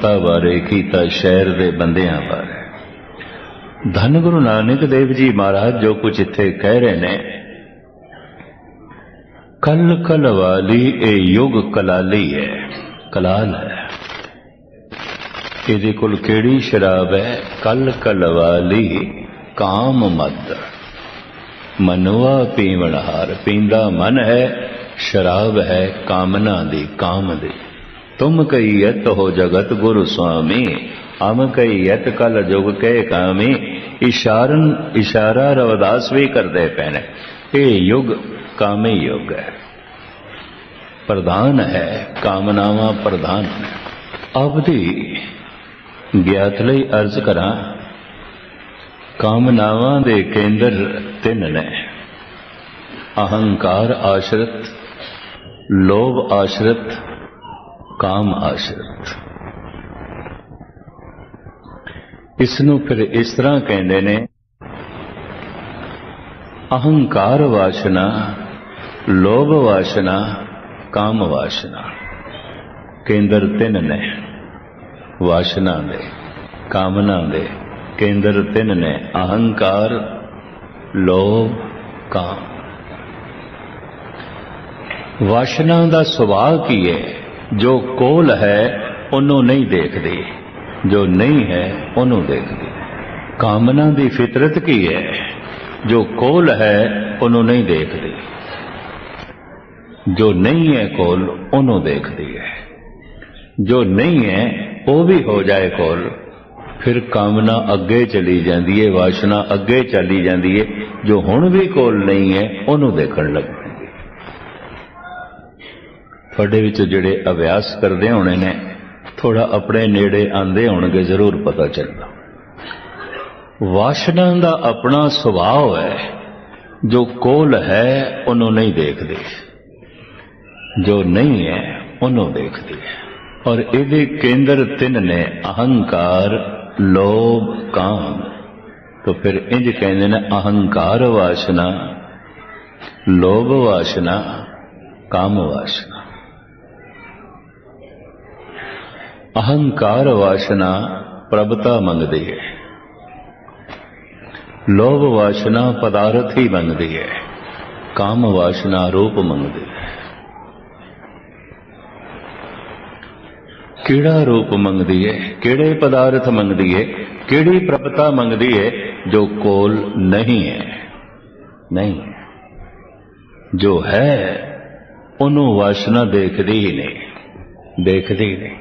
ਮਤਾ ਬਾਰੇ ਕੀਤਾ ਸ਼ਹਿਰ ਦੇ ਬੰਦਿਆਂ ਬਾਰੇ। ਧੰਨ ਗੁਰੂ ਨਾਨਕ ਦੇਵ ਜੀ ਮਹਾਰਾਜ ਜੋ ਕੁਝ ਇੱਥੇ ਕਹਿ ਰਹੇ ਨੇ। ਕਲ ਕਲ ਵਾਲੀ ਇਹ ਯੁਗ ਕਲਾਲੀ ਹੈ, ਕਲਾਲ ਹੈ। ਇਹਦੇ ਕੋਲ ਕਿਹੜੀ ਸ਼ਰਾਬ ਹੈ? ਕਲ ਕਲ ਵਾਲੀ ਕਾਮ ਮਦ। ਮਨਵਾ ਪੀਵਣ ਹਾਰ ਪੀਂਦਾ ਮਨ ਹੈ, ਸ਼ਰਾਬ ਹੈ ਕਾਮਨਾ ਦੀ ਕਾਮ ਦੀ। ਤੁਮ ਕਈਤ ਹੋ ਜਗਤ ਗੁਰੂ ਸੁਆਮੀ ਅਮ ਕਈਤ ਕਲ ਜੁਗ ਕੇ ਕਾਮੀ ਇਸ਼ਾਰਨ ਇਸ਼ਾਰਾ ਰਵਦਾਸ ਵੀ ਕਰਦੇ ਪੈਣੇ ਇਹ ਯੁਗ ਕਾਮੇ ਯੁਗ ਹੈ ਪ੍ਰਧਾਨ ਹੈ ਕਾਮਨਾਵਾਂ ਪ੍ਰਧਾਨ ਹੈ ਅਬਦੀ ਗਿਆਤ ਲਈ ਅਰਜ਼ ਕਰਾਂ ਕਾਮਨਾਵਾਂ ਦੇ ਕੇਂਦਰ ਤਿੰਨ ਨੇ ਅਹੰਕਾਰ ਆਸ਼ਰਿਤ ਲੋਭ ਆਸ਼ਰਿਤ ਕਾਮ ਆਸ਼ਰਿਤ। ਇਸ ਨੂੰ ਫਿਰ ਇਸ ਤਰ੍ਹਾਂ ਕਹਿੰਦੇ ਨੇ, ਅਹੰਕਾਰ ਵਾਸ਼ਨਾ, ਲੋਭ ਵਾਸ਼ਨਾ, ਕਾਮ ਵਾਸ਼ਨਾ। ਕੇਂਦਰ ਤਿੰਨ ਨੇ, ਵਾਸ਼ਨਾ ਦੇ, ਕਾਮਨਾ ਦੇ। ਕੇਂਦਰ ਤਿੰਨ ਨੇ, ਅਹੰਕਾਰ, ਲੋਭ, ਕਾਮ। ਵਾਸ਼ਨਾ ਦਾ ਸੁਭਾਅ ਕੀ ਹੈ ਜੋ ਕੋਲ ਹੈ, ਉਹਨੂੰ ਨਹੀਂ ਦੇਖਦੀ। ਜੋ ਨਹੀਂ ਹੈ, ਉਹਨੂੰ ਦੇਖਦੀ। ਕਾਮਨਾ ਦੀ ਫਿਤਰਤ ਕੀ ਹੈ? ਜੋ ਕੋਲ ਹੈ, ਉਹਨੂੰ ਨਹੀਂ ਦੇਖਦੀ। ਜੋ ਨਹੀਂ ਹੈ ਕੋਲ, ਉਹਨੂੰ ਦੇਖਦੀ ਹੈ। ਜੋ ਨਹੀਂ ਹੈ, ਉਹ ਵੀ ਹੋ ਜਾਏ ਕੋਲ। ਫਿਰ ਕਾਮਨਾ ਅੱਗੇ ਚਲੀ ਜਾਂਦੀ ਹੈ, ਵਾਸ਼ਨਾ ਅੱਗੇ ਚਲੀ ਜਾਂਦੀ ਹੈ। ਜੋ ਹੁਣ ਵੀ ਕੋਲ ਨਹੀਂ ਹੈ, ਉਹਨੂੰ ਦੇਖਣ ਲੱਗ। ਤੁਹਾਡੇ ਵਿੱਚ ਜਿਹੜੇ ਅਭਿਆਸ ਕਰਦੇ ਹੋਣੇ ਨੇ ਥੋੜਾ ਆਪਣੇ ਨੇੜੇ ਆਂਦੇ ਹੋਣਗੇ, ਜ਼ਰੂਰ ਪਤਾ ਚੱਲਦਾ। ਵਾਸ਼ਨਾ ਦਾ ਆਪਣਾ ਸੁਭਾਅ ਹੈ, ਜੋ ਕੋਲ ਹੈ, ਉਹਨੂੰ ਨਹੀਂ ਦੇਖਦੇ। ਜੋ ਨਹੀਂ ਹੈ, ਉਹਨੂੰ ਦੇਖਦੇ। ਔਰ ਇਹਦੇ ਕੇਂਦਰ ਤਿੰਨ ਨੇ, ਅਹੰਕਾਰ, ਲੋਭ, ਕਾਮ। ਤੋ ਫਿਰ ਇੰਜ ਕਹਿੰਦੇ ਨੇ, ਅਹੰਕਾਰ ਵਾਸ਼ਨਾ, ਲੋਭ ਵਾਸ਼ਨਾ, ਕਾਮ ਵਾਸ਼ਨਾ। ਅਹੰਕਾਰ ਵਾਸ਼ਨਾ ਪ੍ਰਭਤਾ ਮੰਗਦੀ ਹੈ। ਲੋਭ ਵਾਸ਼ਨਾ ਪਦਾਰਥ ਹੀ ਮੰਗਦੀ ਹੈ। ਕਾਮ ਵਾਸ਼ਨਾ ਰੂਪ ਮੰਗਦੀ ਹੈ। ਕਿਹੜਾ ਰੂਪ ਮੰਗਦੀ ਹੈ? ਕਿਹੜੇ ਪਦਾਰਥ ਮੰਗਦੀ ਹੈ? ਕਿਹੜੀ ਪ੍ਰਭਤਾ ਮੰਗਦੀ ਹੈ? ਜੋ ਕੋਲ ਨਹੀਂ ਹੈ। ਨਹੀਂ। ਜੋ ਹੈ, ਉਹਨੂੰ ਵਾਸ਼ਨਾ ਦੇਖਦੀ ਹੀ ਨਹੀਂ। ਦੇਖਦੀ ਨਹੀਂ।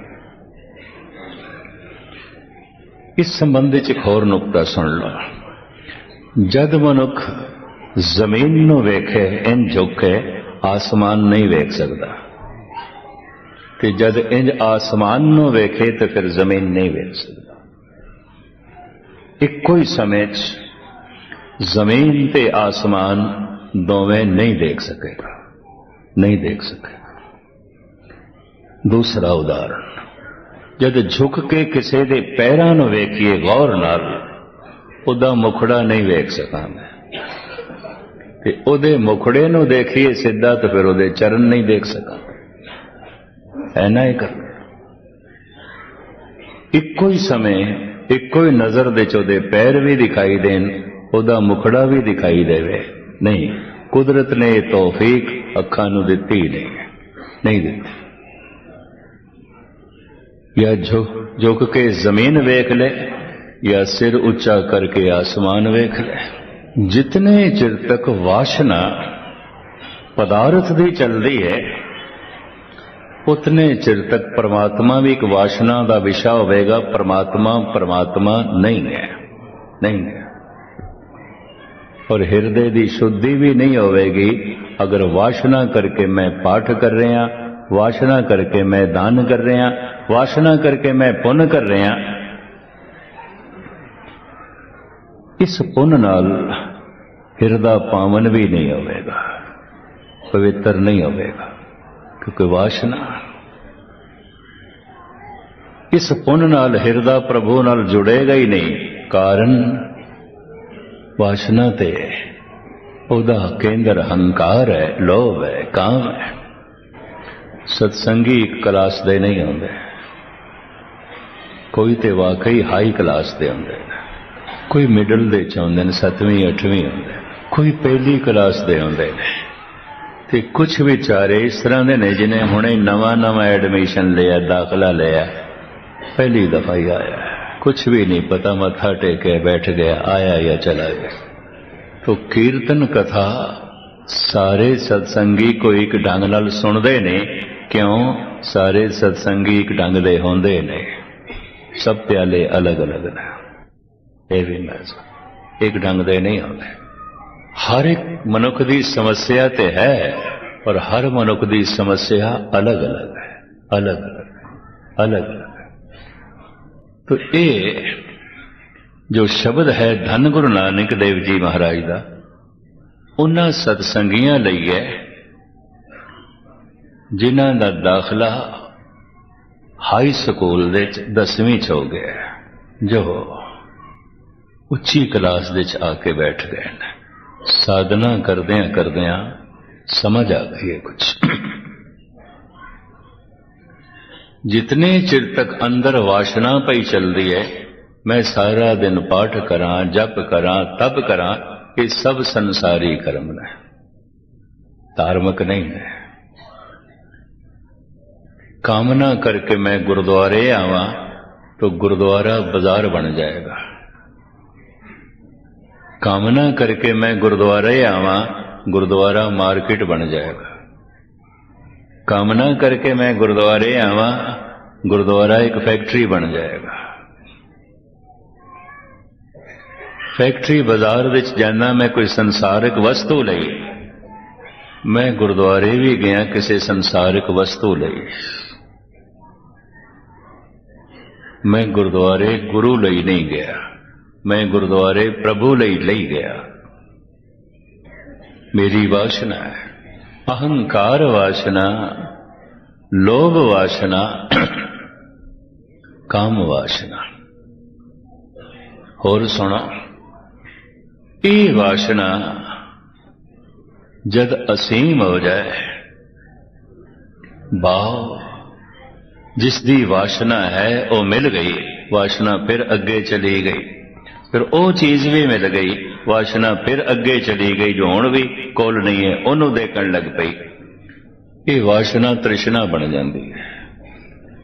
ਇਸ ਸੰਬੰਧ ਵਿੱਚ ਇੱਕ ਹੋਰ ਨੁਕਤਾ ਸੁਣ ਲਓ। ਜਦ ਮਨੁੱਖ ਜ਼ਮੀਨ ਨੂੰ ਵੇਖੇ ਇਨ ਝੁਕੇ, ਆਸਮਾਨ ਨਹੀਂ ਵੇਖ ਸਕਦਾ। ਤੇ ਜਦ ਇੰਜ ਆਸਮਾਨ ਨੂੰ ਵੇਖੇ, ਤਾਂ ਫਿਰ ਜ਼ਮੀਨ ਨਹੀਂ ਵੇਖ ਸਕਦਾ। ਇੱਕੋ ਹੀ ਸਮੇਂ 'ਚ ਜ਼ਮੀਨ ਤੇ ਆਸਮਾਨ ਦੋਵੇਂ ਨਹੀਂ ਦੇਖ ਸਕੇਗਾ, ਨਹੀਂ ਦੇਖ ਸਕੇਗਾ। ਦੂਸਰਾ ਉਦਾਹਰਣ। ਜਦ ਝੁਕ ਕੇ ਕਿਸੇ ਦੇ ਪੈਰਾਂ ਨੂੰ ਵੇਖੀਏ, ਗੌਰ ਨਾਲ ਉਹਦਾ ਮੁਖੜਾ ਨਹੀਂ ਵੇਖ ਸਕਾਂਗੇ ਤੇ ਉਹਦੇ ਮੁਖੜੇ ਨੂੰ ਦੇਖੀਏ ਸਿੱਧਾ ਤਾਂ ਫਿਰ ਉਹਦੇ ਚਰਨ ਨਹੀਂ ਦੇਖ ਸਕਾਂਗੇ ਐਨਾ ਹੀ ਕਰਨਾ। ਇੱਕੋ ਹੀ ਸਮੇਂ, ਇੱਕੋ ਹੀ ਨਜ਼ਰ ਦੇ ਚ ਉਹਦੇ ਪੈਰ ਵੀ ਦਿਖਾਈ ਦੇਣ, ਉਹਦਾ ਮੁਖੜਾ ਵੀ ਦਿਖਾਈ ਦੇਵੇ। ਨਹੀਂ, ਕੁਦਰਤ ਨੇ ਇਹ ਤੌਫੀਕ ਅੱਖਾਂ ਨੂੰ ਦਿੱਤੀ ਨਹੀਂ ਨਹੀਂ ਦਿੱਤੀ। या झुक झुक के जमीन वेख ले या सिर ऊंचा करके आसमान वेख ले जितने चिर तक वासना पदार्थ ਦੀ ਚੱਲਦੀ ਹੈ ਉਤਨੇ ਚਿਰ ਤੱਕ ਪਰਮਾਤਮਾ ਵੀ ਇੱਕ ਵਾਸ਼ਨਾ ਦਾ ਵਿਸ਼ਾ ਹੋਵੇਗਾ ਪਰਮਾਤਮਾ ਪਰਮਾਤਮਾ ਨਹੀਂ ਹੈ ਨਹੀਂ ਹੈ ਔਰ ਹਿਰਦੇ ਦੀ ਸ਼ੁੱਧੀ ਵੀ ਨਹੀਂ ਹੋਵੇਗੀ ਅਗਰ ਵਾਸ਼ਨਾ ਕਰਕੇ ਮੈਂ ਪਾਠ ਕਰ ਰਿਹਾ ਵਾਸ਼ਨਾ ਕਰਕੇ ਮੈਂ ਦਾਨ ਕਰ ਰਿਹਾ ਵਾਸ਼ਨਾ ਕਰਕੇ ਮੈਂ ਪੁੰਨ ਕਰ ਰਿਹਾ। ਇਸ ਪੁੰਨ ਨਾਲ ਹਿਰਦਾ ਪਾਵਨ ਵੀ ਨਹੀਂ ਹੋਵੇਗਾ, ਪਵਿੱਤਰ ਨਹੀਂ ਹੋਵੇਗਾ, ਕਿਉਂਕਿ ਵਾਸ਼ਨਾ। ਇਸ ਪੁੰਨ ਨਾਲ ਹਿਰਦਾ ਪ੍ਰਭੂ ਨਾਲ ਜੁੜੇਗਾ ਹੀ ਨਹੀਂ, ਕਾਰਨ ਵਾਸ਼ਨਾ ਤੇ ਉਹਦਾ ਕੇਂਦਰ ਹੰਕਾਰ ਹੈ, ਲੋਭ ਹੈ, ਕਾਮ ਹੈ। ਸਤਸੰਗੀ ਕਲਾਸ ਦੇ ਨਹੀਂ ਹੁੰਦੇ ਕੋਈ ਤੇ ਵਾਕਈ ਹਾਈ ਕਲਾਸ ਦੇ ਹੁੰਦੇ ਨੇ। ਕੋਈ ਮਿਡਲ ਦੇ ਚ ਹੁੰਦੇ ਨੇ 7ਵੀਂ 8ਵੀਂ ਹੁੰਦੇ ਕੋਈ ਪਹਿਲੀ ਕਲਾਸ ਦੇ ਹੁੰਦੇ ਨੇ। ਤੇ ਕੁਝ ਵਿਚਾਰੇ ਇਸ ਤਰ੍ਹਾਂ ਦੇ ਨੇ ਜਿਨੇ ਹੁਣੇ ਨਵਾਂ ਨਵਾਂ ਐਡਮਿਸ਼ਨ ਲਿਆ, ਦਾਖਲਾ ਲਿਆ, ਪਹਿਲੀ ਦਫਾ ਹੀ ਆਇਆ। ਕੁਝ ਵੀ ਨਹੀਂ ਪਤਾ, ਮੱਥਾ ਟੇਕੇ ਬੈਠ ਗਿਆ, ਆਇਆ ਜਾਂ ਚਲਾ ਗਿਆ। ਤੋ ਕੀਰਤਨ ਕਥਾ ਸਾਰੇ ਸਤਸੰਗੀ ਕੋਈ ਇੱਕ ਢੰਗ ਨਾਲ ਸੁਣਦੇ ਨੇ, ਕਿਉਂ? ਸਾਰੇ ਸਤਸੰਗੀ ਇੱਕ ਢੰਗ ਦੇ ਹੁੰਦੇ ਨੇ। ਸਭ ਪਿਆਲੇ ਅਲੱਗ-ਅਲੱਗ ਨੇ। ਇਹ ਵੀ ਮੈਂ ਇੱਕ ਢੰਗ ਦੇ ਨਹੀਂ ਆਉਂਦੇ। ਹਰ ਇੱਕ ਮਨੁੱਖ ਦੀ ਸਮੱਸਿਆ ਤੇ ਹੈ, ਪਰ ਹਰ ਮਨੁੱਖ ਦੀ ਸਮੱਸਿਆ ਅਲੱਗ-ਅਲੱਗ ਹੈ। ਅਲੱਗ-ਅਲੱਗ ਅਲੱਗ-ਅਲੱਗ। ਤੋ ਇਹ ਜੋ ਸ਼ਬਦ ਹੈ ਧੰਨ ਗੁਰੂ ਨਾਨਕ ਦੇਵ ਜੀ ਮਹਾਰਾਜ ਦਾ, ਉਹਨਾਂ ਸਤਸੰਗੀਆਂ ਲਈ ਹੈ, ਜਿਨ੍ਹਾਂ ਦਾ ਦਾਖਲਾ ਹਾਈ ਸਕੂਲ ਵਿੱਚ ਚ 10ਵੀਂ ਚ ਹੋ ਗਿਆ ਜੋ ਉੱਚੀ ਕਲਾਸ ਵਿੱਚ ਆ ਕੇ ਬੈਠ ਗਏ ਨੇ। ਸਾਧਨਾ ਕਰਦਿਆਂ ਕਰਦਿਆਂ ਸਮਝ ਆ ਗਈ ਹੈ ਕੁਝ ਜਿਤਨੇ ਚਿਰ ਤੱਕ ਅੰਦਰ ਵਾਸ਼ਨਾ ਪਈ ਚੱਲਦੀ ਹੈ, ਮੈਂ ਸਾਰਾ ਦਿਨ ਪਾਠ ਕਰਾਂ, ਜਪ ਕਰਾਂ, ਤਪ ਕਰਾਂ, ਇਹ ਸਭ ਸੰਸਾਰੀ ਕਰਮ ਨੇ। ਧਾਰਮਿਕ ਨਹੀਂ ਹੈ ਕਾਮਨਾ करके मैं गुरुद्वारे आवा तो गुरुद्वारा बाजार बन जाएगा कामना करके मैं गुरुद्वारे आवा गुरुद्वारा मार्केट बन जाएगा कामना करके मैं गुरुद्वारे आवा गुरुद्वारा एक फैक्ट्री बन जाएगा ਫੈਕਟਰੀ ਬਾਜ਼ਾਰ ਵਿੱਚ ਜਾਣਾ ਮੈਂ ਕੋਈ ਸੰਸਾਰਿਕ ਵਸਤੂ ਲਈ ਮੈਂ ਗੁਰਦੁਆਰੇ ਵੀ ਗਿਆ ਕਿਸੇ ਸੰਸਾਰਿਕ ਵਸਤੂ ਲਈ ਮੈਂ ਗੁਰਦੁਆਰੇ ਗੁਰੂ ਲਈ ਨਹੀਂ ਗਿਆ। ਮੈਂ ਗੁਰਦੁਆਰੇ ਪ੍ਰਭੂ ਲਈ ਲਈ ਗਿਆ। ਮੇਰੀ ਵਾਸ਼ਨਾ ਹੈ। ਅਹੰਕਾਰ ਵਾਸ਼ਨਾ, ਲੋਭ ਵਾਸ਼ਨਾ, ਕਾਮ ਵਾਸ਼ਨਾ। ਹੋਰ ਸੁਣਾ। ਇਹ ਵਾਸ਼ਨਾ ਜਦ ਅਸੀਮ ਹੋ ਜਾਏ, ਬਾਹ ਜਿਸ ਦੀ ਵਾਸ਼ਨਾ ਹੈ, ਉਹ ਮਿਲ ਗਈ। ਵਾਸ਼ਨਾ ਫਿਰ ਅੱਗੇ ਚਲੀ ਗਈ। ਫਿਰ ਉਹ ਚੀਜ਼ ਵੀ ਮਿਲ ਗਈ। ਵਾਸ਼ਨਾ ਫਿਰ ਅੱਗੇ ਚਲੀ ਗਈ ਜੋ ਹੁਣ ਵੀ ਕੋਲ ਨਹੀਂ ਹੈ, ਉਹਨੂੰ ਦੇਖਣ ਲੱਗ ਪਈ। ਇਹ ਵਾਸ਼ਨਾ ਤ੍ਰਿਸ਼ਨਾ ਬਣ ਜਾਂਦੀ ਹੈ।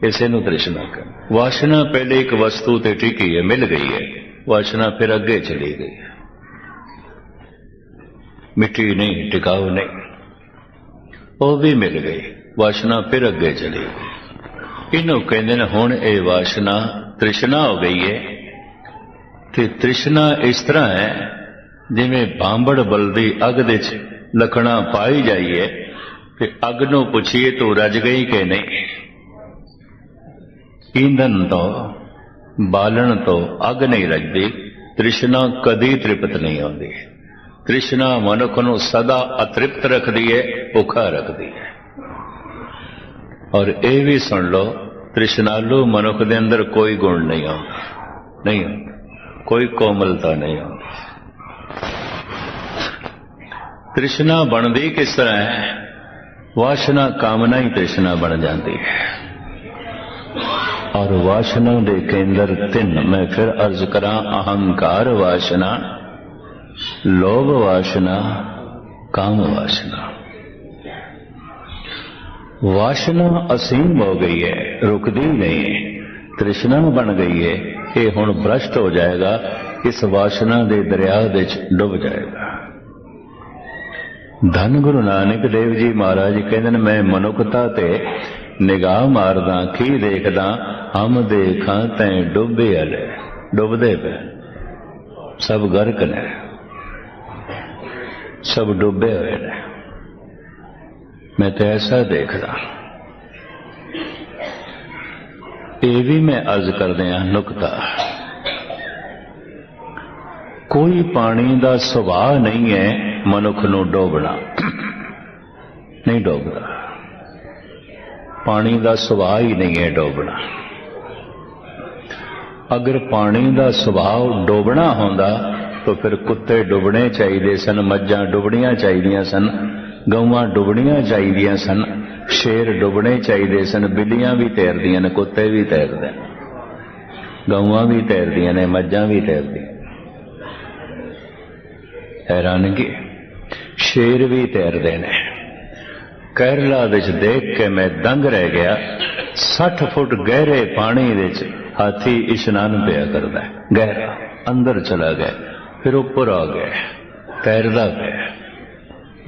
ਇਸੇ ਨੂੰ ਤ੍ਰਿਸ਼ਨਾ ਕਹਿੰਦੇ ਵਾਸ਼ਨਾ ਪਹਿਲੇ ਇੱਕ ਵਸਤੂ ਤੇ ਟਿਕੀ ਹੈ, ਮਿਲ ਗਈ ਹੈ। ਵਾਸ਼ਨਾ ਫਿਰ ਅੱਗੇ ਚਲੀ ਗਈ ਹੈ। ਮਿੱਟੀ ਨਹੀਂ ਟਿਕਾਉ ਨਹੀਂ। ਉਹ ਵੀ ਮਿਲ ਗਈ। ਵਾਸ਼ਨਾ ਫਿਰ ਅੱਗੇ ਚਲੀ ਗਈ। ਇਹਨੂੰ ਕਹਿੰਦੇ ਨੇ, ਹੁਣ ਇਹ ਵਾਸ਼ਨਾ ਤ੍ਰਿਸ਼ਨਾ ਹੋ ਗਈ ਹੈ। ਤੇ ਤ੍ਰਿਸ਼ਨਾ ਇਸ ਤਰ੍ਹਾਂ ਹੈ, ਜਿਵੇਂ ਬਾਂਬੜ ਬਲਦੀ ਅੱਗ ਦੇ ਚ ਲਖਣਾ ਪਾਈ ਜਾਈਏ ਤੇ ਅੱਗ ਨੂੰ ਪੁੱਛੀਏ ਤੂੰ ਰਜ ਗਈ ਕਿ ਨਹੀਂ? ਈਂਧਨ ਤੋਂ, ਬਾਲਣ ਤੋਂ ਅੱਗ ਨਹੀਂ ਰਜਦੀ ਤ੍ਰਿਸ਼ਨਾ ਕਦੀ ਤ੍ਰਿਪਤ ਨਹੀਂ ਆਉਂਦੀ। ਤ੍ਰਿਸ਼ਨਾ ਮਨੁੱਖ ਨੂੰ ਸਦਾ ਅਤ੍ਰਿਪਤ ਰੱਖਦੀ ਹੈ, ਭੁੱਖਾ ਰੱਖਦੀ ਹੈ। ਔਰ ਇਹ ਵੀ ਸੁਣ ਲਓ, ਤ੍ਰਿਸ਼ਨਾਲੂ ਮਨੁੱਖ ਦੇ ਅੰਦਰ ਕੋਈ ਗੁਣ ਨਹੀਂ ਆਉਂਦਾ ਨਹੀਂ, ਕੋਈ ਕੋਮਲਤਾ ਨਹੀਂ ਆਉਂਦੀ ਤ੍ਰਿਸ਼ਨਾ ਬਣਦੀ ਕਿਸ ਤਰ੍ਹਾਂ ਹੈ? ਵਾਸ਼ਨਾ ਕਾਮਨਾ ਹੀ ਤ੍ਰਿਸ਼ਨਾ ਬਣ ਜਾਂਦੀ ਹੈ। ਔਰ ਵਾਸ਼ਨਾ ਦੇ ਕੇਂਦਰ ਤਿੰਨ, ਮੈਂ ਫਿਰ ਅਰਜ਼ ਕਰਾਂ, ਅਹੰਕਾਰ ਵਾਸ਼ਨਾ, ਲੋਭ ਵਾਸ਼ਨਾ, ਕਾਮ ਵਾਸ਼ਨਾ। ਵਾਸ਼ਨਾ ਅਸੀਮ ਹੋ ਗਈ ਹੈ, ਰੁਕਦੀ ਨਹੀਂ ਤ੍ਰਿਸ਼ਨਾ ਬਣ ਗਈ ਹੈ, ਇਹ ਹੁਣ ਭ੍ਰਸ਼ਟ ਹੋ ਜਾਏਗਾ, ਇਸ ਵਾਸ਼ਨਾ ਦੇ ਦਰਿਆ ਵਿੱਚ ਡੁੱਬ ਜਾਏਗਾ। ਧੰਨ ਗੁਰੂ ਨਾਨਕ ਦੇਵ ਜੀ ਮਹਾਰਾਜ ਕਹਿੰਦੇ ਨੇ, ਮੈਂ ਮਨੁੱਖਤਾ ਤੇ ਨਿਗਾਹ ਮਾਰਦਾ, ਕੀ ਦੇਖਦਾ, ਹਮ ਦੇਖਾਂ ਤੈ ਡੁੱਬੇ ਹਲੇ। ਡੁੱਬਦੇ ਪਏ। ਸਭ ਗਰਕ ਨੇ। ਸਭ ਡੁੱਬੇ ਹੋਏ ਨੇ। ਮੈਂ ਤਾਂ ਐਸਾ ਦੇਖਦਾ ਇਹ ਵੀ ਮੈਂ ਅਰਜ਼ ਕਰਦੇ ਆ ਨੁਕਤਾ। ਕੋਈ ਪਾਣੀ ਦਾ ਸੁਭਾਅ ਨਹੀਂ ਹੈ ਮਨੁੱਖ ਨੂੰ ਡੋਬਣਾ। ਨਹੀਂ ਡੋਬਦਾ। ਪਾਣੀ ਦਾ ਸੁਭਾਅ ਹੀ ਨਹੀਂ ਹੈ ਡੋਬਣਾ। ਅਗਰ ਪਾਣੀ ਦਾ ਸੁਭਾਅ ਡੋਬਣਾ ਹੁੰਦਾ, ਤਾਂ ਫਿਰ ਕੁੱਤੇ ਡੁੱਬਣੇ ਚਾਹੀਦੇ ਸਨ, ਮੱਝਾਂ ਡੁੱਬਣੀਆਂ ਚਾਹੀਦੀਆਂ ਸਨ। ਗਊਆਂ ਡੁੱਬਣੀਆਂ ਚਾਹੀਦੀਆਂ ਸਨ, ਸ਼ੇਰ ਡੁੱਬਣੇ ਚਾਹੀਦੇ ਸਨ, ਬਿੱਲੀਆਂ ਵੀ ਤੈਰਦੀਆਂ ਨੇ, ਕੁੱਤੇ ਵੀ ਤੈਰਦੇ ਨੇ। ਗਊਆਂ ਵੀ ਤੈਰਦੀਆਂ ਨੇ, ਮੱਝਾਂ ਵੀ ਤੈਰਦੀਆਂ ਹੈਰਾਨਗੀ ਸ਼ੇਰ ਵੀ ਤੈਰਦੇ ਨੇ। ਕੇਰਲਾ ਵਿੱਚ ਦੇਖ ਕੇ ਮੈਂ ਦੰਗ ਰਹਿ ਗਿਆ 60 ਫੁੱਟ ਗਹਿਰੇ ਪਾਣੀ ਵਿੱਚ ਹਾਥੀ ਇਸ਼ਨਾਨ ਪਿਆ ਕਰਦਾ ਹੈ। ਗਹਿਰਾ, ਅੰਦਰ ਚਲਾ ਗਿਆ, ਫਿਰ ਉੱਪਰ ਆ ਗਿਆ, ਤੈਰਦਾ ਪਿਆ।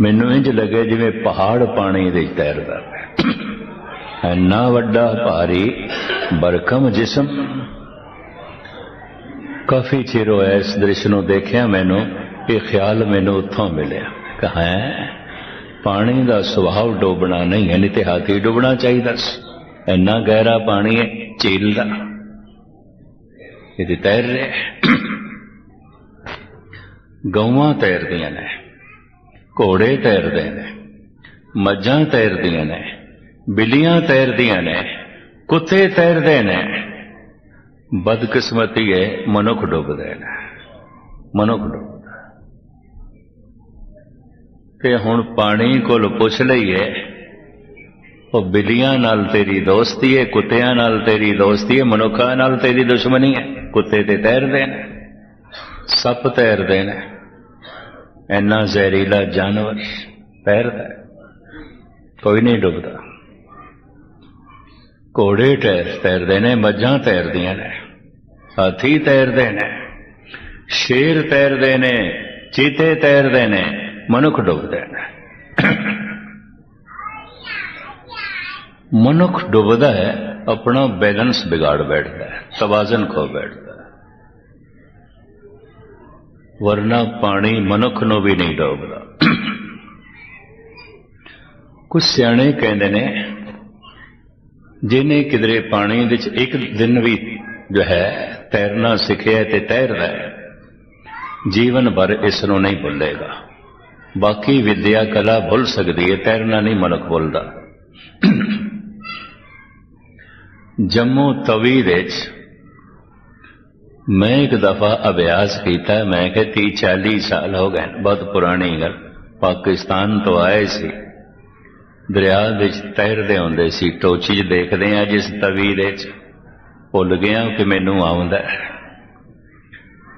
ਮੈਨੂੰ ਇੰਜ ਲੱਗੇ ਜਿਵੇਂ ਪਹਾੜ ਪਾਣੀ ਦੇ ਤੈਰਦਾ ਪਿਆ ਇੰਨਾ ਵੱਡਾ ਭਾਰੀ ਬਰਕਮ ਜਿਸਮ। ਕਾਫੀ ਚਿਰ ਹੋਇਆ ਇਸ ਦ੍ਰਿਸ਼ ਨੂੰ ਦੇਖਿਆ ਮੈਨੂੰ, ਇਹ ਖਿਆਲ ਮੈਨੂੰ ਉੱਥੋਂ ਮਿਲਿਆ। ਕਹਾ ਪਾਣੀ ਦਾ ਸੁਭਾਅ ਡੋਬਣਾ ਨਹੀਂ ਹੈ ਨਹੀਂ ਤੇ ਹਾਥੀ ਡੁੱਬਣਾ ਚਾਹੀਦਾ ਸੀ। ਇੰਨਾ ਗਹਿਰਾ ਪਾਣੀ ਹੈ, ਝੀਲ ਦਾ। ਇਹ ਤੈਰ ਰਿਹਾ ਗਊਆਂ ਤੈਰਦੀਆਂ ਨੇ। ਘੋੜੇ ਤੈਰਦੇ ਨੇ, ਮੱਝਾਂ ਤੈਰਦੀਆਂ ਨੇ, ਬਿੱਲੀਆਂ ਤੈਰਦੀਆਂ ਨੇ, ਕੁੱਤੇ ਤੈਰਦੇ ਨੇ। ਬਦਕਿਸਮਤੀ ਹੈ ਮਨੁੱਖ ਡੁੱਬਦੇ ਨੇ, ਮਨੁੱਖ ਡੁੱਬਦਾ ਤੇ ਹੁਣ ਪਾਣੀ ਕੋਲ ਪੁੱਛ ਲਈਏ, ਉਹ ਬਿੱਲੀਆਂ ਨਾਲ ਤੇਰੀ ਦੋਸਤੀ ਹੈ, ਕੁੱਤਿਆਂ ਨਾਲ ਤੇਰੀ ਦੋਸਤੀ ਹੈ, ਮਨੁੱਖਾਂ ਨਾਲ ਤੇਰੀ ਦੁਸ਼ਮਣੀ ਹੈ, ਕੁੱਤੇ ਤੇ ਤੈਰਦੇ ਨੇ, ਸੱਪ ਤੈਰਦੇ ਨੇ। ਇੰਨਾ ਜ਼ਹਿਰੀਲਾ ਜਾਨਵਰ ਤੈਰਦਾ ਕੋਈ ਨਹੀਂ ਡੁੱਬਦਾ। ਘੋੜੇ ਤੈਰ ਤੈਰਦੇ ਨੇ, ਮੱਝਾਂ ਤੈਰਦੀਆਂ ਨੇ, ਹਾਥੀ ਤੈਰਦੇ ਨੇ, ਸ਼ੇਰ ਤੈਰਦੇ ਨੇ, ਚੀਤੇ ਤੈਰਦੇ ਨੇ, ਮਨੁੱਖ ਡੁੱਬਦੇ ਨੇ ਮਨੁੱਖ ਡੁੱਬਦਾ ਹੈ, ਆਪਣਾ ਬੈਲੈਂਸ ਵਿਗਾੜ ਬੈਠਦਾ ਹੈ, ਤਵਾਜ਼ਨ ਖੋ ਬੈਠਦਾ ਵਰਨਾ ਪਾਣੀ ਮਨੁੱਖ ਨੂੰ ਵੀ ਨਹੀਂ ਡੋਬਦਾ। ਕੁਝ ਸਿਆਣੇ ਕਹਿੰਦੇ ਨੇ, ਜਿਹਨੇ ਕਿਧਰੇ ਪਾਣੀ ਵਿੱਚ ਇੱਕ ਦਿਨ ਵੀ ਜੋ ਹੈ ਤੈਰਨਾ ਸਿੱਖਿਆ ਤੇ ਤੈਰਦਾ ਹੈ, ਜੀਵਨ ਭਰ ਇਸ ਨੂੰ ਨਹੀਂ ਭੁੱਲੇਗਾ। ਬਾਕੀ ਵਿਦਿਆ ਕਲਾ ਭੁੱਲ ਸਕਦੀ ਹੈ, ਤੈਰਨਾ ਨਹੀਂ ਮਨੁੱਖ ਭੁੱਲਦਾ। ਜੰਮੂ ਤਵੀ ਵਿੱਚ ਮੈਂ ਇੱਕ ਦਫਾ ਅਭਿਆਸ ਕੀਤਾ, ਮੈਂ ਕਿ 30 40 ਸਾਲ ਹੋ ਗਏ, ਬਹੁਤ ਪੁਰਾਣੀ ਗੱਲ। ਪਾਕਿਸਤਾਨ ਤੋਂ ਆਏ ਸੀ। ਦਰਿਆ ਵਿੱਚ ਤੈਰਦੇ ਹੁੰਦੇ ਸੀ, ਟੋਚੀ 'ਚ ਦੇਖਦੇ ਆ ਜਿਸ ਤਵੀ ਦੇ 'ਚ। ਭੁੱਲ ਗਿਆ ਕਿ ਮੈਨੂੰ ਆਉਂਦਾ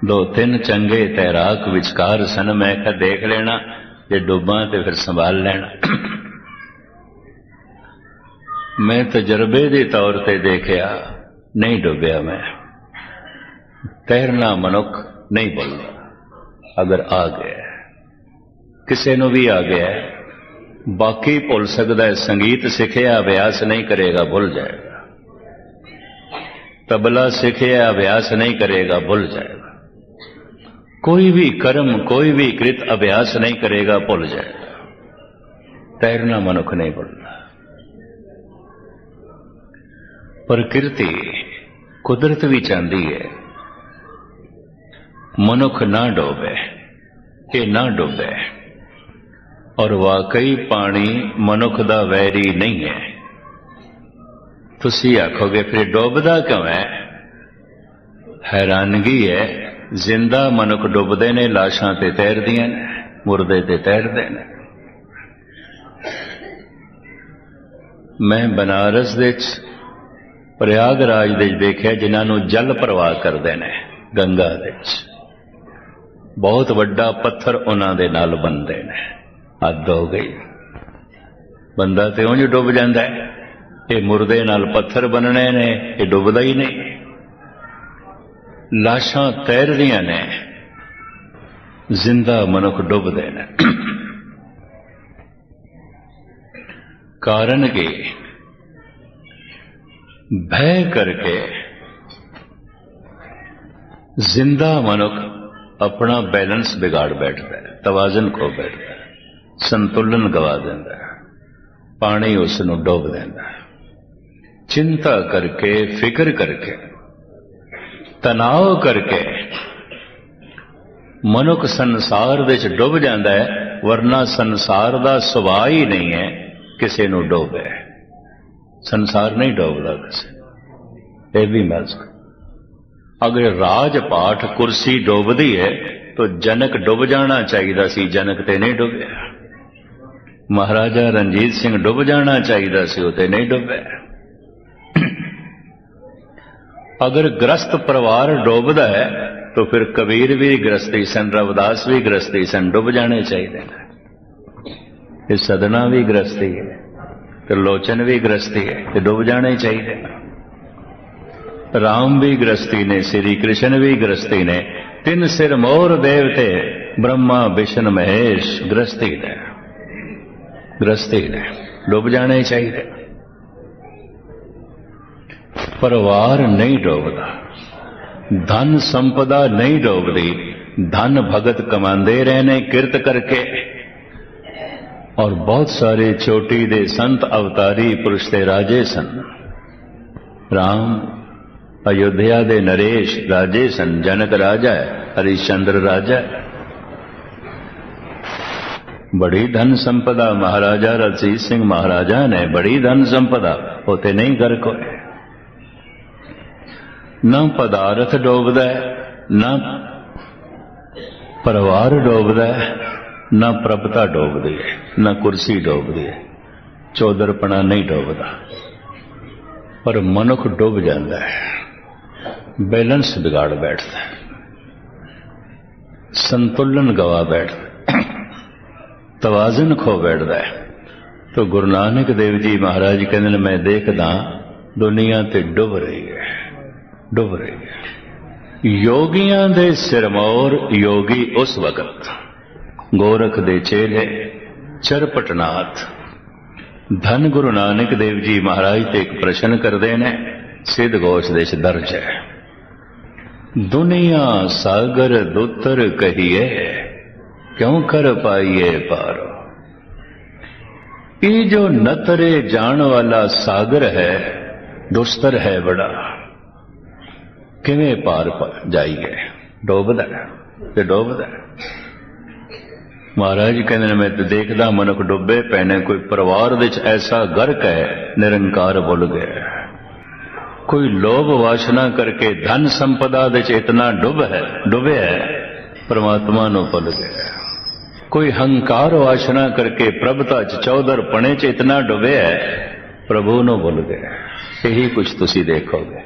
ਦੋ ਤਿੰਨ ਚੰਗੇ ਤੈਰਾਕ ਵਿਚਕਾਰ ਸਨ, ਮੈਂ ਕਿਹਾ ਦੇਖ ਲੈਣਾ, ਜੇ ਡੁੱਬਾਂ ਤੇ ਫਿਰ ਸੰਭਾਲ ਲੈਣਾ। ਮੈਂ ਤਜਰਬੇ ਦੇ ਤੌਰ ਤੇ ਦੇਖਿਆ, ਨਹੀਂ ਡੁੱਬਿਆ ਮੈਂ। ਤੈਰਨਾ ਮਨੁੱਖ ਨਹੀਂ ਭੁੱਲਦਾ ਅਗਰ ਆ ਗਿਆ ਕਿਸੇ ਨੂੰ ਵੀ ਆ ਗਿਆ ਬਾਕੀ ਭੁੱਲ ਸਕਦਾ ਹੈ, ਸੰਗੀਤ ਸਿੱਖਿਆ ਅਭਿਆਸ ਨਹੀਂ ਕਰੇਗਾ, ਭੁੱਲ ਜਾਏਗਾ। ਤਬਲਾ ਸਿੱਖਿਆ ਅਭਿਆਸ ਨਹੀਂ ਕਰੇਗਾ, ਭੁੱਲ ਜਾਏਗਾ। ਕੋਈ ਵੀ ਕਰਮ, ਕੋਈ ਵੀ ਕ੍ਰਿਤ ਅਭਿਆਸ ਨਹੀਂ ਕਰੇਗਾ, ਭੁੱਲ ਜਾਏਗਾ। ਤੈਰਨਾ ਮਨੁੱਖ ਨਹੀਂ ਭੁੱਲਦਾ ਪ੍ਰਕਿਰਤੀ ਕੁਦਰਤ ਵੀ ਚਾਹੁੰਦੀ ਹੈ। ਮਨੁੱਖ ਨਾ ਡੋਬੇ, ਇਹ ਨਾ ਡੋਬੇ। ਔਰ ਵਾਕਈ ਪਾਣੀ ਮਨੁੱਖ ਦਾ ਵੈਰੀ ਨਹੀਂ ਹੈ। ਤੁਸੀਂ ਆਖੋਗੇ, ਫਿਰ ਡੁੱਬਦਾ ਕਿਉਂ ਹੈ? ਹੈਰਾਨਗੀ ਹੈ, ਜ਼ਿੰਦਾ ਮਨੁੱਖ ਡੁੱਬਦੇ ਨੇ, ਲਾਸ਼ਾਂ ਤੇ ਤੈਰਦੀਆਂ ਨੇ, ਮੁਰਦੇ ਤੇ ਤੈਰਦੇ ਨੇ। ਮੈਂ ਬਨਾਰਸ ਵਿੱਚ, ਪ੍ਰਯਾਗਰਾਜ ਦੇ ਵਿੱਚ ਦੇਖਿਆ, ਜਿਨ੍ਹਾਂ ਨੂੰ ਜਲ ਪ੍ਰਵਾਹ ਕਰਦੇ ਨੇ, ਗੰਗਾ ਦੇ ਵਿੱਚ। ਬਹੁਤ ਵੱਡਾ ਪੱਥਰ ਉਹਨਾਂ ਦੇ ਨਾਲ ਬੰਦੇ ਨੇ। ਹੱਦ ਹੋ ਗਈ। ਬੰਦਾ ਤੇ ਉਂਝ ਡੁੱਬ ਜਾਂਦਾ ਹੈ। ਇਹ ਮੁਰਦੇ ਨਾਲ ਪੱਥਰ ਬਣਨੇ ਨੇ, ਇਹ ਡੁੱਬਦਾ ਹੀ ਨਹੀਂ। ਲਾਸ਼ਾਂ ਤੈਰਦੀਆਂ ਨੇ। ਜ਼ਿੰਦਾ ਮਨੁੱਖ ਡੁੱਬਦੇ ਨੇ। ਕਾਰਨ ਕਿ? ਭੈ ਕਰਕੇ ਜ਼ਿੰਦਾ ਮਨੁੱਖ ਆਪਣਾ ਬੈਲੈਂਸ ਵਿਗਾੜ ਬੈਠਦਾ ਹੈ, ਤਵਾਜ਼ਨ ਖੋ ਬੈਠਦਾ ਹੈ, ਸੰਤੁਲਨ ਗਵਾ ਦਿੰਦਾ ਹੈ, ਪਾਣੀ ਉਸ ਨੂੰ ਡੋਬ ਦਿੰਦਾ ਹੈ। ਚਿੰਤਾ ਕਰਕੇ, ਫਿਕਰ ਕਰਕੇ, ਤਣਾਅ ਕਰਕੇ ਮਨੁੱਖ ਸੰਸਾਰ ਵਿੱਚ ਡੁੱਬ ਜਾਂਦਾ ਹੈ, ਵਰਨਾ ਸੰਸਾਰ ਦਾ ਸੁਭਾਅ ਹੀ ਨਹੀਂ ਹੈ, ਕਿਸੇ ਨੂੰ ਡੋਬੇ ਸੰਸਾਰ ਨਹੀਂ ਡੋਬਦਾ ਕਿਸੇ ਇਹ ਵੀ ਮੈਂ ਅਗਰ ਰਾਜ ਪਾਠ ਕੁਰਸੀ ਡੁੱਬਦੀ ਹੈ ਤਾਂ ਜਨਕ ਡੁੱਬ ਜਾਣਾ ਚਾਹੀਦਾ ਸੀ, ਜਨਕ ਤੇ ਨਹੀਂ ਡੁੱਬਿਆ। ਮਹਾਰਾਜਾ ਰਣਜੀਤ ਸਿੰਘ ਡੁੱਬ ਜਾਣਾ ਚਾਹੀਦਾ ਸੀ, ਉਹ ਤੇ ਨਹੀਂ ਡੁੱਬਿਆ। ਅਗਰ ਗ੍ਰਸਤ ਪਰਿਵਾਰ ਡੁੱਬਦਾ ਹੈ, ਤਾਂ ਫਿਰ ਕਬੀਰ ਵੀ ਗ੍ਰਸਤੀ ਸਨ, ਰਵਦਾਸ ਵੀ ਗ੍ਰਸਤੀ ਸਨ, ਡੁੱਬ ਜਾਣੇ ਚਾਹੀਦੇ ਨੇ। ਇਹ ਸਦਨਾ ਵੀ ਗ੍ਰਸਤੀ ਹੈ, ਤੇ ਲੋਚਨ ਵੀ ਗ੍ਰਸਤੀ ਹੈ, ਤੇ ਡੁੱਬ ਜਾਣੇ ਚਾਹੀਦੇ ਨੇ। राम भी गृहस्थी ने श्री कृष्ण भी गृहस्थी ने तिन सिर मोर देवते ब्रह्मा विष्णु महेश गृहस्थी ने गृहस्थी ने डूब जाना ही चाहिए परिवार नहीं डूबता धन संपदा नहीं डूबती धन भगत कमांदे रहने कीर्त करके और बहुत सारे चोटी दे संत अवतारी पुरुष ते राजे सन राम ਅਯੁੱਧਿਆ ਦੇ ਨਰੇਸ਼ ਰਾਜੇ ਸਨ, ਜਨਕ ਰਾਜਾ ਹੈ, ਹਰੀਸ਼ੰਦਰ ਰਾਜਾ ਬੜੀ ਧਨ ਸੰਪਦਾ ਮਹਾਰਾਜਾ ਰਜੀਤ ਸਿੰਘ ਮਹਾਰਾਜਾ ਨੇ, ਬੜੀ ਧਨ ਸੰਪਦਾ ਹੋਤੇ ਨਹੀਂ ਕਰ ਕੋਈ ਨਾ ਪਦਾਰਥ ਡੋਬਦਾ ਨਾ ਪਰਿਵਾਰ ਡੋਬਦਾ ਨਾ ਪ੍ਰਭਤਾ ਡੋਬਦੀ ਹੈ, ਨਾ ਕੁਰਸੀ ਡੋਬਦੀ ਹੈ ਚੌਦਰਪਣਾ ਨਹੀਂ ਡੋਬਦਾ। ਪਰ ਮਨੁੱਖ ਡੁੱਬ ਜਾਂਦਾ ਹੈ। बैलेंस बिगाड़ बैठता है संतुलन गवा बैठता ਤਵਾਜ਼ਨ ਖੋ ਬੈਠਦਾ ਹੈ ਤੋ ਗੁਰੂ ਨਾਨਕ ਦੇਵ ਜੀ ਮਹਾਰਾਜ ਕਹਿੰਦੇ ਨੇ ਮੈਂ ਦੇਖਦਾ ਦੁਨੀਆ ਤੇ ਡੁੱਬ ਰਹੀ ਹੈ ਡੁੱਬ ਰਹੀ ਹੈ ਯੋਗੀਆਂ ਦੇ ਸਿਰਮੌਰ ਯੋਗੀ ਉਸ ਵਕਤ ਗੋਰਖ ਦੇ ਚੇਲੇ ਚਰਪਟਨਾਥ ਧੰਨ ਗੁਰੂ ਨਾਨਕ ਦੇਵ ਜੀ ਮਹਾਰਾਜ ਤੇ ਇੱਕ ਪ੍ਰਸ਼ਨ ਕਰਦੇ ਨੇ ਸਿੱਧ ਗੋਸ਼ ਦੇ ਚ ਦਰਜ ਹੈ ਦੁਨੀਆ ਸਾਗਰ ਦੁੱਤਰ ਕਹੀਏ ਕਿਉਂ ਕਰ ਪਾਈਏ ਪਾਰ? ਇਹ ਜੋ ਨਤਰੇ ਜਾਣ ਵਾਲਾ ਸਾਗਰ ਹੈ, ਦੁਸਤਰ ਹੈ ਬੜਾ। ਕਿਵੇਂ ਪਾਰ ਜਾਈਏ? ਡੋਬਦਾ ਤੇ ਡੋਬਦਾ ਮਹਾਰਾਜ ਕਹਿੰਦੇ ਨੇ, ਮੈਂ ਤੇ ਦੇਖਦਾ ਮਨੁੱਖ ਡੁੱਬੇ ਪੈਣੇ ਕੋਈ ਪਰਿਵਾਰ ਵਿੱਚ ਐਸਾ ਗਰਕ ਹੈ, ਨਿਰੰਕਾਰ ਭੁੱਲ ਗਿਆ ਕੋਈ ਲੋਭ ਵਾਸ਼ਨਾ ਕਰਕੇ ਧਨ ਸੰਪਦਾ ਵਿੱਚ ਇਤਨਾ ਡੁੱਬ ਹੈ, ਡੁੱਬਿਆ ਹੈ, ਪਰਮਾਤਮਾ ਨੂੰ ਭੁੱਲ ਗਿਆ ਕੋਈ ਹੰਕਾਰ ਵਾਸ਼ਨਾ ਕਰਕੇ ਪ੍ਰਭਤਾ ਚ ਚੌਧਰ ਪਣੇ ਚ ਇਤਨਾ ਡੁੱਬਿਆ ਹੈ, ਪ੍ਰਭੂ ਨੂੰ ਭੁੱਲ ਗਿਆ ਇਹੀ ਕੁਝ ਤੁਸੀਂ ਦੇਖੋਗੇ।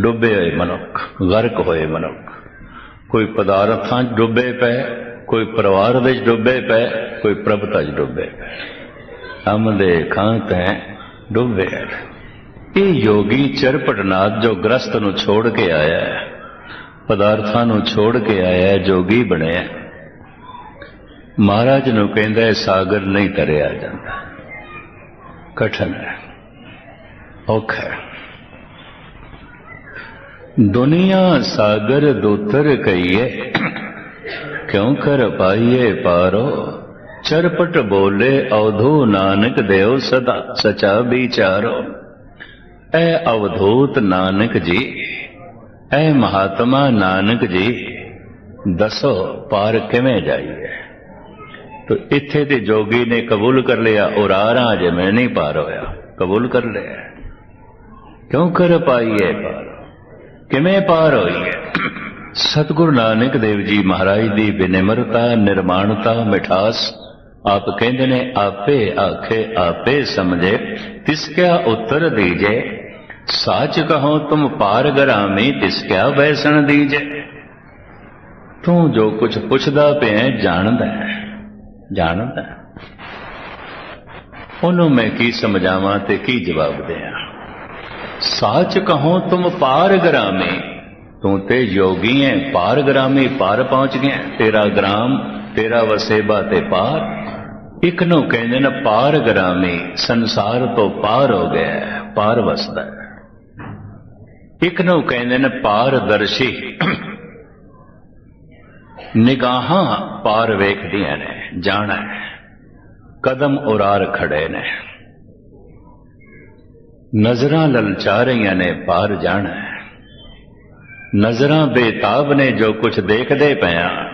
ਡੁੱਬੇ ਹੋਏ ਮਨੁੱਖ ਗਰਕ ਹੋਏ ਮਨੁੱਖ। ਕੋਈ ਪਦਾਰਥਾਂ 'ਚ ਡੁੱਬੇ ਪਏ, ਕੋਈ ਪਰਿਵਾਰ ਵਿੱਚ ਡੁੱਬੇ ਪਏ, ਕੋਈ ਪ੍ਰਭਤਾ 'ਚ ਡੁੱਬੇ ਪਏ। ਹਮ ਦੇ ਖਾਂ ਤੈ ਡੁੱਬੇ ਇਹ ਯੋਗੀ ਚਰਪਟਨਾਥ ਜੋ ਗ੍ਰਸਤ ਨੂੰ ਛੋੜ ਕੇ ਆਇਆ ਹੈ, ਪਦਾਰਥਾਂ ਨੂੰ ਛੋੜ ਕੇ ਆਇਆ ਹੈ, ਜੋਗੀ ਬਣਿਆ ਮਹਾਰਾਜ ਨੂੰ ਕਹਿੰਦਾ ਹੈ, ਸਾਗਰ ਨਹੀਂ ਤਰਿਆ ਜਾਂਦਾ। ਕਠਨ ਹੈ, ਔਖਾ ਹੈ। ਦੁਨੀਆ ਸਾਗਰ ਦੋਤਰ ਕਹੀਏ, ਕਿਉਂ ਕਰ ਪਾਈਏ ਪਾਰੋ? ਚਰਪਟ ਬੋਲੇ ਅਵਧੂ ਨਾਨਕ ਦੇਵ ਸਦਾ, ਸਚਾ ਵਿਚਾਰੋ। ਐ ਅਵਧੂਤ ਨਾਨਕ ਜੀ, ਐ ਮਹਾਤਮਾ ਨਾਨਕ ਜੀ, ਦੱਸੋ ਪਾਰ ਕਿਵੇਂ ਜਾਈਏ? ਤੋ ਇੱਥੇ ਤੇ ਜੋਗੀ ਨੇ ਕਬੂਲ ਕਰ ਲਿਆ ਔਰ ਜੇ ਮੈਂ ਨਹੀਂ ਪਾਰ ਹੋਇਆ, ਕਬੂਲ ਕਰ ਲਿਆ। ਕਿਉਂ ਕਰ ਪਾਈਏ ਪਾਰ? ਕਿਵੇਂ ਪਾਰ ਹੋਈਏ? ਸਤਿਗੁਰੂ ਨਾਨਕ ਦੇਵ ਜੀ ਮਹਾਰਾਜ ਦੀ ਬਿਨਮਰਤਾ ਨਿਰਮਾਣਤਾ, ਮਿਠਾਸ, ਆਪ ਕਹਿੰਦੇ ਨੇ, ਆਪੇ ਆਖੇ, ਆਪੇ ਸਮਝੇ, ਤਿਸ ਕਿਆ ਉੱਤਰ ਦੀਜੇ? ਸਾਚ ਕਹੋ ਤੁਮ ਪਾਰ ਗਰਾਮੀ, ਤਿਸ ਕਿਆ ਬੈਸਣ ਦੀਜੇ? ਤੂੰ ਜੋ ਕੁਝ ਪੁੱਛਦਾ ਪਿਆ ਜਾਣਦਾ ਹੈ। ਜਾਣਦਾ ਉਹਨੂੰ ਮੈਂ ਕੀ ਸਮਝਾਵਾਂ ਤੇ ਕੀ ਜਵਾਬ ਦਿਆਂ? ਸਾਚ ਕਹੋ ਤੁਮ ਪਾਰ ਗਰਾਮੀ, ਤੂੰ ਤੇ ਯੋਗੀ ਹੈ, ਪਾਰ ਗਰਾਮੀ ਪਾਰ ਪਹੁੰਚ ਗਿਆ ਤੇਰਾ ਗ੍ਰਾਮ, ਤੇਰਾ ਵਸੇਬਾ ਤੇ ਪਾਰ। ਇੱਕ ਨੂੰ ਕਹਿੰਦੇ ਨੇ ਪਾਰ ਗਰਾਮੀ, ਸੰਸਾਰ ਤੋਂ ਪਾਰ ਹੋ ਗਿਆ ਪਾਰ ਵਸਦਾ ਹੈ। ਇੱਕ ਨੂੰ ਕਹਿੰਦੇ ਨੇ ਪਾਰਦਰਸ਼ੀ। ਨਿਗਾਹਾਂ ਪਾਰ ਵੇਖਦੀਆਂ ਨੇ, ਜਾਣਾ। ਕਦਮ ਉਰਾਰ ਖੜੇ ਨੇ। ਨਜ਼ਰਾਂ ਲਲਚਾ ਰਹੀਆਂ ਨੇ, ਪਾਰ ਜਾਣਾ। ਨਜ਼ਰਾਂ ਬੇਤਾਬ ਨੇ ਜੋ ਕੁਝ ਦੇਖਦੇ ਪਿਆ।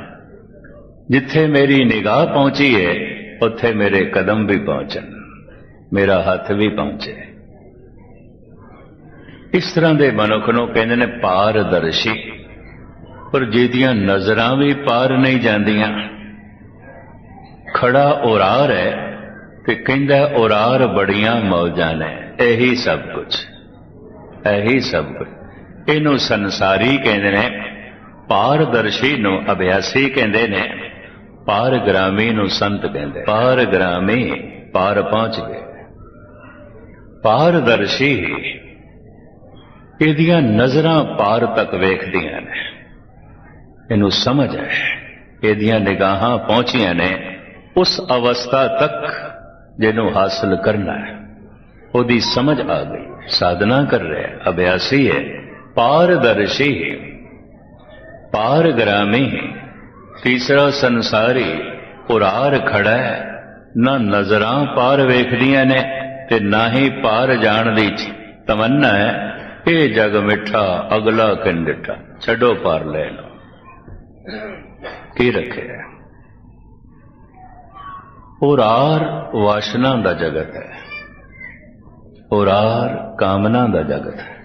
ਜਿੱਥੇ ਮੇਰੀ ਨਿਗਾਹ ਪਹੁੰਚੀ ਏ, ਉੱਥੇ ਮੇਰੇ ਕਦਮ ਵੀ ਪਹੁੰਚਣ, ਮੇਰਾ ਹੱਥ ਵੀ ਪਹੁੰਚੇ। ਇਸ ਤਰ੍ਹਾਂ ਦੇ ਮਨੁੱਖ ਨੂੰ ਕਹਿੰਦੇ ਨੇ ਪਾਰਦਰਸ਼ੀ। ਪਰ ਜਿਹਦੀਆਂ ਨਜ਼ਰਾਂ ਵੀ ਪਾਰ ਨਹੀਂ ਜਾਂਦੀਆਂ, ਖੜਾ ਔਰਾਰ ਹੈ ਤੇ ਕਹਿੰਦਾ ਔਰਾਰ ਬੜੀਆਂ ਮੌਜਾਂ ਨੇ, ਇਹੀ ਸਭ ਕੁਝ ਇਹੀ ਸਭ ਕੁਝ ਇਹਨੂੰ ਸੰਸਾਰੀ ਕਹਿੰਦੇ ਨੇ, ਪਾਰਦਰਸ਼ੀ ਨੂੰ ਅਭਿਆਸੀ ਕਹਿੰਦੇ ਨੇ, ਪਾਰਗ੍ਰਾਮੀ ਨੂੰ ਸੰਤ ਕਹਿੰਦੇ ਪਾਰਗ੍ਰਾਮੀ ਪਾਰ ਪਹੁੰਚ ਗਏ। ਪਾਰਦਰਸ਼ੀ ਇਹਦੀਆਂ ਨਜ਼ਰਾਂ ਪਾਰ ਤੱਕ ਵੇਖਦੀਆਂ ਨੇ। ਇਹਨੂੰ ਸਮਝ ਹੈ, ਇਹਦੀਆਂ ਨਿਗਾਹਾਂ ਪਹੁੰਚੀਆਂ ਨੇ, ਉਸ ਅਵਸਥਾ ਤੱਕ ਜਿਹਨੂੰ ਹਾਸਲ ਕਰਨਾ ਹੈ। ਉਹਦੀ ਸਮਝ ਆ ਗਈ, ਸਾਧਨਾ ਕਰ ਰਿਹਾ ਅਭਿਆਸੀ ਹੈ, ਪਾਰਦਰਸ਼ੀ ਹੈ, ਪਾਰਗ੍ਰਾਮੀ ਹੈ। ਤੀਸਰਾ ਸੰਸਾਰੀ ਉਰਾਰ ਖੜਾ ਹੈ, ਨਾ ਨਜ਼ਰਾਂ ਪਾਰ ਵੇਖਦੀਆਂ ਨੇ ਤੇ ਨਾ ਹੀ ਪਾਰ ਜਾਣ ਦੀ ਤਮੰਨਾ ਹੈ ਇਹ ਜਗ ਮਿੱਠਾ ਅਗਲਾ ਕੰਡਟਾ ਛੱਡੋ ਪਾਰ ਲੈਣ। ਕੀ ਰੱਖਿਆ ਪੁਰਾਰ ਵਾਸ਼ਨਾ ਦਾ ਜਗਤ ਹੈ। ਪੁਰਾਰ ਕਾਮਨਾ ਦਾ ਜਗਤ ਹੈ।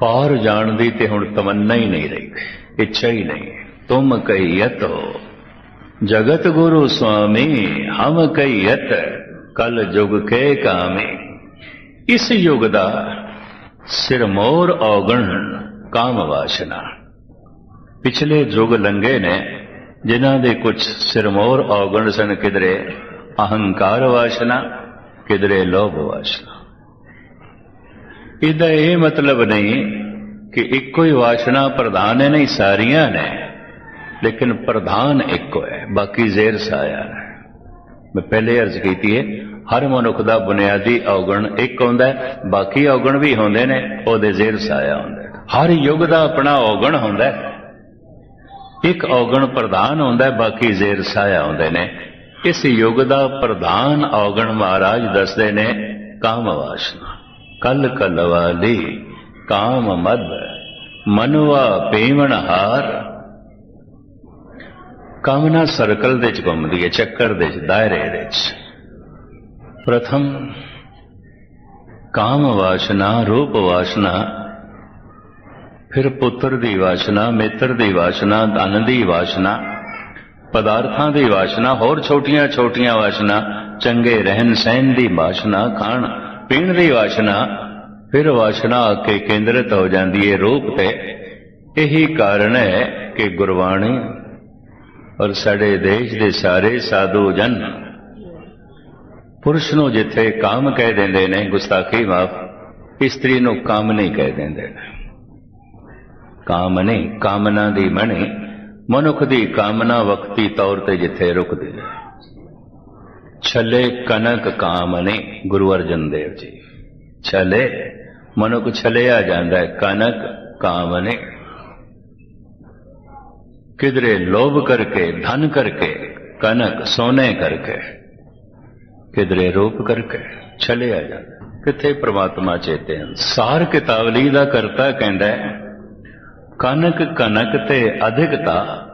ਪਾਰ ਜਾਣ ਦੀ ਤੇ ਹੁਣ ਤਮੰਨਾ ਹੀ ਨਹੀਂ ਰਹੀ। ਇੱਛਾ ਹੀ ਨਹੀਂ। ਤੁਮ ਕਹੀਅਤ ਹੋ। ਜਗਤ ਗੁਰੂ ਸੁਆਮੀ, ਹਮ ਕਹੀਅਤ। ਕਲ ਜੁਗ ਕੇ ਕਾਮੇ। ਇਸ ਯੁਗ ਦਾ ਸਿਰਮੌਰ ਔਗਣ ਕਾਮ ਵਾਸ਼ਨਾ। ਪਿਛਲੇ ਯੁਗ ਲੰਗੇ ਨੇ, ਜਿਨ੍ਹਾਂ ਦੇ ਕੁਝ ਸਿਰਮੌਰ ਔਗਣ ਸਨ ਕਿਧਰੇ ਅਹੰਕਾਰ ਵਾਸ਼ਨਾ, ਕਿਧਰੇ ਲੋਭ ਵਾਸ਼ਨਾ। ਇਹਦਾ ਇਹ ਮਤਲਬ ਨਹੀਂ ਕਿ ਇੱਕੋ ਹੀ ਵਾਸ਼ਨਾ ਪ੍ਰਧਾਨ ਹੈ ਨਹੀਂ ਸਾਰੀਆਂ ਨੇ, ਲੇਕਿਨ ਪ੍ਰਧਾਨ ਇੱਕੋ ਹੈ, ਬਾਕੀ ਜ਼ੇਰ ਸਾਇਆ ਹੈ। ਮੈਂ ਪਹਿਲੇ ਅਰਜ਼ ਕੀਤੀ ਹੈ ਹਰ ਮਨੁੱਖ ਦਾ ਬੁਨਿਆਦੀ ਔਗਣ ਇੱਕ ਹੁੰਦਾ ਬਾਕੀ ਔਗਣ ਵੀ ਹੁੰਦੇ ਨੇ, ਉਹਦੇ ਜ਼ੇਰ ਸਾਇਆ ਹੁੰਦਾ ਹਰ ਯੁੱਗ ਦਾ ਆਪਣਾ ਔਗਣ ਹੁੰਦਾ ਇੱਕ ਔਗਣ ਪ੍ਰਧਾਨ ਹੁੰਦਾ ਬਾਕੀ ਜ਼ੇਰ ਸਾਇਆ ਹੁੰਦੇ ਨੇ। ਇਸ ਯੁੱਗ ਦਾ ਪ੍ਰਧਾਨ ਔਗਣ ਮਹਾਰਾਜ ਦੱਸਦੇ ਨੇ ਕਾਮ ਵਾਸ਼ਨਾ ਕਲ ਕਲ ਵਾਲੀ ਕਾਮ ਮਦ ਮਨਵਾ ਪੇਵਣ ਹਾਰ। ਕਾਮਨਾ ਸਰਕਲ ਦੇ ਵਿੱਚ ਘੁੰਮਦੀ ਹੈ, ਚੱਕਰ ਦੇ ਵਿੱਚ, ਦਾਇਰੇ ਦੇ ਵਿੱਚ। ਪ੍ਰਥਮ ਕਾਮ ਵਾਸ਼ਨਾ ਰੂਪ ਵਾਸ਼ਨਾ ਫਿਰ ਪੁੱਤਰ ਦੀ ਵਾਸ਼ਨਾ ਮਿੱਤਰ ਦੀ ਵਾਸ਼ਨਾ ਧਨ ਦੀ ਵਾਸ਼ਨਾ ਪਦਾਰਥਾਂ ਦੀ ਵਾਸ਼ਨਾ ਹੋਰ ਛੋਟੀਆਂ-ਛੋਟੀਆਂ ਵਾਸ਼ਨਾ ਚੰਗੇ ਰਹਿਣ ਸਹਿਣ ਦੀ ਵਾਸ਼ਨਾ ਖਾਣ ਪੀਣ ਦੀ ਵਾਸ਼ਨਾ ਫਿਰ ਵਾਸ਼ਨਾ ਆ ਕੇ ਕੇਂਦਰਿਤ ਹੋ ਜਾਂਦੀ ਹੈ ਰੂਪ ਤੇ ਇਹੀ ਕਾਰਨ ਹੈ ਕਿ ਗੁਰਬਾਣੀ ਔਰ ਸਾਡੇ ਦੇਸ਼ ਦੇ ਸਾਰੇ ਸਾਧੂ ਜਨ ਪੁਰਸ਼ ਨੂੰ ਜਿੱਥੇ ਕਾਮ ਕਹਿ ਦਿੰਦੇ ਨੇ, ਗੁਸਤਾਖੀ ਮਾਫ, ਇਸਤਰੀ ਨੂੰ ਕਾਮ ਨਹੀਂ ਕਹਿ ਦਿੰਦੇ। ਨੇ ਕਾਮ ਨਹੀਂ, ਕਾਮਨਾ ਦੀ ਮਣੀ, ਮਨੁੱਖ ਦੀ ਕਾਮਨਾ ਵਕਤੀ ਤੌਰ ਤੇ ਜਿੱਥੇ ਰੁਕਦੀ ਹੈ। ਛਲੇ ਕਨਕ ਕਾਮ ਨਹੀਂ, ਗੁਰੂ ਅਰਜਨ ਦੇਵ ਜੀ। ਛਲੇ, ਮਨੁੱਖ ਛਲਿਆ ਜਾਂਦਾ ਹੈ, ਕਨਕ ਕਾਮ ਨਹੀਂ। ਕਿਧਰੇ ਲੋਭ ਕਰਕੇ, ਧਨ ਕਰਕੇ, ਕਨਕ ਸੋਨੇ ਕਰਕੇ। ਕਿਧਰੇ ਰੂਪ ਕਰਕੇ ਛਲਿਆ ਜਾਂਦਾ। ਕਿੱਥੇ ਪ੍ਰਮਾਤਮਾ ਚੇਤੇ ਹਨ? ਸਾਰ ਕਿਤਾਵਲੀ ਦਾ ਕਰਤਾ ਕਹਿੰਦਾ ਹੈ, ਕਨਕ ਕਨਕ ਤੇ ਅਧਿਕਤਾ